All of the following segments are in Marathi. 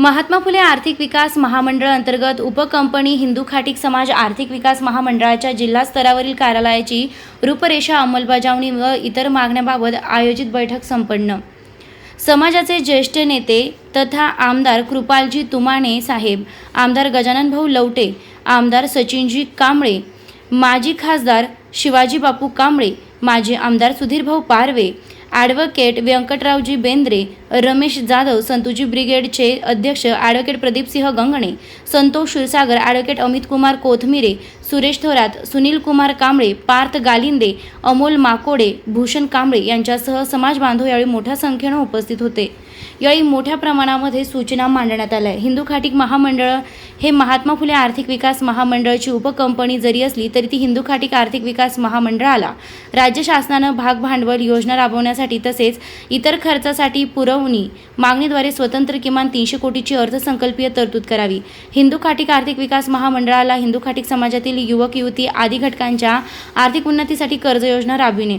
महात्मा फुले आर्थिक विकास महामंडळ अंतर्गत उपकंपनी हिंदू खाटिक समाज आर्थिक विकास महामंडळाच्या जिल्हा स्तरावरील कार्यालयाची रूपरेषा अंमलबजावणी व इतर मागण्याबाबत आयोजित बैठक संपन्न. समाजाचे ज्येष्ठ नेते तथा आमदार कृपालजी तुमाणे साहेब आमदार गजानन भाऊ लवटे आमदार सचिनजी कांबळे माजी खासदार शिवाजी बापू कांबळे माजी आमदार सुधीरभाऊ पारवे ॲडव्होकेट व्यंकटरावजी बेंद्रे रमेश जाधव संतुजी ब्रिगेडचे अध्यक्ष ॲडव्होकेट प्रदीपसिंह गंगणे संतोष क्षीरसागर ॲडव्होकेट अमित कुमार कोथमिरे सुरेश थोरात सुनील कुमार कांबळे पार्थ गालिंदे अमोल माकोडे भूषण कांबळे यांच्यासह समाज बांधव यावेळी मोठ्या संख्येनं उपस्थित होते. यावेळी मोठ्या प्रमाणामध्ये सूचना मांडण्यात आल्या. हिंदू खाटीक महामंडळ हे महात्मा फुले आर्थिक विकास महामंडळाची उपकंपनी जरी असली तरी ती हिंदू खाटीक आर्थिक विकास महामंडळाला राज्य शासनानं भाग भांडवल योजना राबवण्यासाठी तसेच इतर खर्चासाठी पुरवणी मागणीद्वारे स्वतंत्र किमान तीनशे कोटीची अर्थसंकल्पीय तरतूद करावी. हिंदू खाटीक आर्थिक विकास महामंडळाला हिंदू खाटीक समाजातील युवक युवती आदी घटकांच्या आर्थिक उन्नतीसाठी कर्ज योजना राबविणे.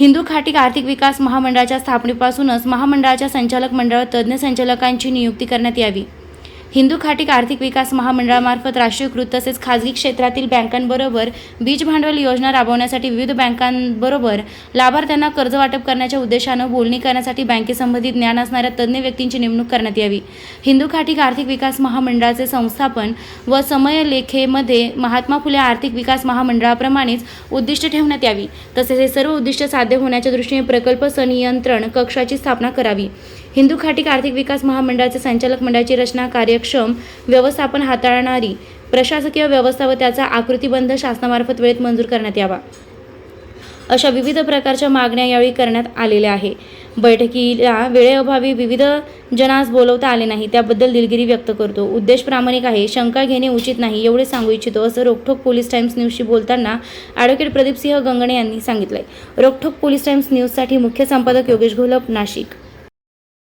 हिंदू खाटीक आर्थिक विकास महामंडळाच्या स्थापनेपासूनच महामंडळाच्या संचालक मंडळात तज्ज्ञ संचालकांची नियुक्ती करण्यात यावी. हिंदू खाटीक आर्थिक विकास महामंडळामार्फत राष्ट्रीयकृत तसेच खाजगी क्षेत्रातील बँकांबरोबर बीज भांडवल योजना राबवण्यासाठी विविध बँकांबरोबर लाभार्थ्यांना कर्ज वाटप करण्याच्या उद्देशानं बोलणी करण्यासाठी बँकेसंबंधित ज्ञान असणाऱ्या तज्ज्ञ व्यक्तींची नेमणूक करण्यात यावी. हिंदू खाटीक आर्थिक विकास महामंडळाचे संस्थापन व समयलेखेमध्ये महात्मा फुले आर्थिक विकास महामंडळाप्रमाणेच उद्दिष्ट ठेवण्यात यावी. तसेच हे सर्व उद्दिष्ट साध्य होण्याच्या दृष्टीने प्रकल्प संनियंत्रण कक्षाची स्थापना करावी. हिंदू खाटीक आर्थिक विकास महामंडळाचे संचालक मंडळाची रचना कार्यक्षम व्यवस्थापन हाताळणारी प्रशासकीय व्यवस्था व त्याचा आकृतीबंध शासनामार्फत वेळेत मंजूर करण्यात यावा. अशा विविध प्रकारच्या मागण्या यावेळी करण्यात आलेल्या आहे. बैठकीला वेळेअभावी विविध जनास बोलवता आले नाही त्याबद्दल दिलगिरी व्यक्त करतो. उद्देश प्रामाणिक आहे शंका घेणे उचित नाही एवढे सांगू इच्छितो असं रोखोक पोलीस टाइम्स न्यूजशी बोलताना ॲडव्होकेट प्रदीपसिंह गंगणे यांनी सांगितलंय. रोखोक पोलीस टाइम्स न्यूजसाठी मुख्य संपादक योगेश घोलप नाशिक.